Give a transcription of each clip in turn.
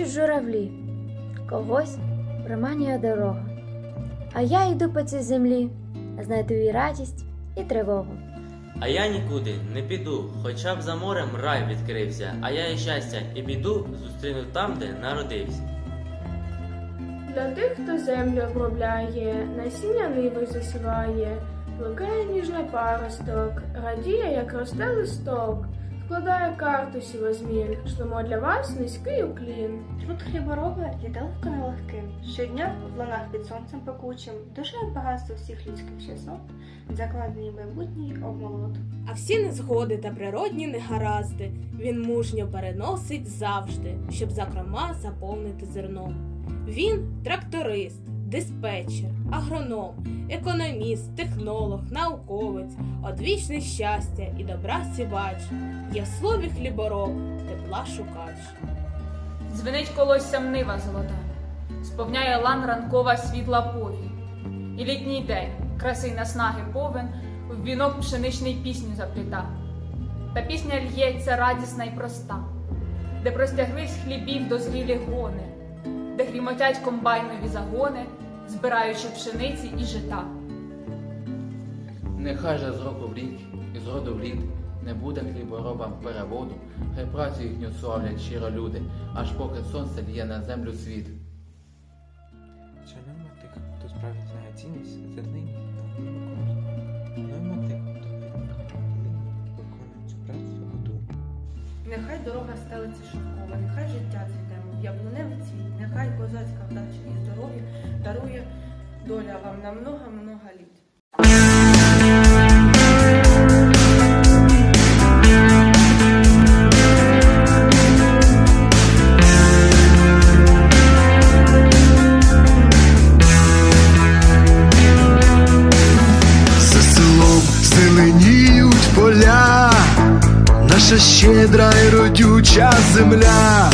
Шепочуть журавлі, когось приманює дорога. А я йду по цій землі, знайду і радість, і тривогу. А я нікуди не піду, хоча б за морем рай відкрився, а я і щастя, і біду зустріну там, де народився. Для тих, хто землю обробляє, насіння ниви засіває, плукає ніжно паросток, радіє, як росте листок, складає карту сівозмін, шлемо для вас низький уклін. Труд хлібороба є далеко нелегким. Щодня в ланах під сонцем пекучим, душа багатство всіх людських часов, закладені майбутній обмолот. А всі незгоди та природні негаразди він мужньо переносить завжди, щоб закрома заповнити зерном. Він тракторист, диспетчер, агроном, економіст, технолог, науковець, одвічне щастя і добра сівач. В слові хлібороб, тепла шукач. Дзвенить колоссям нива золота, сповняє лан ранкова світла повінь. І літній день, краси й наснаги повен, в вінок пшеничний пісню запліта. Та пісня л'ється радісна й проста, де простяглись хлібів дозрілі гони, де грімотять комбайнові загони, збираючи пшениці і жита. Нехай же з року в рік і з роду в рід не буде хліборобам переводу, хай працю їхню славлять щиро люди, аж поки сонце лє на землю світ. Шануємо тих, хто справді знає цінність зернині та виконує. Шануємо тих, хто виконує цю працю году. Нехай дорога стелиться шовкова, нехай життя цвіте, яблуневий цвіт, нехай козацька вдача і здоров'я дарує доля вам на много-много літ. Поля, наша щедра і родюча земля,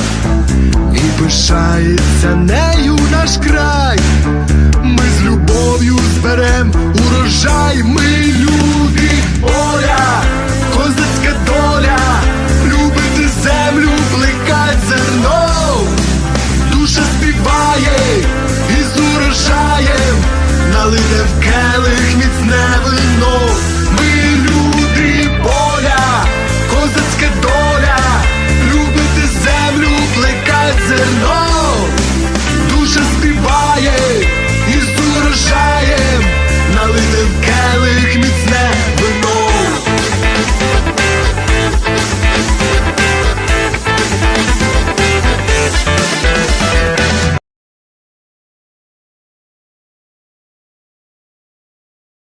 пишається нею наш край, ми з любов'ю зберем урожай, ми люди, поля, козацька доля, любити землю, плекать зерно, душа співає і з урожаєм. Налине в келих міцне вино.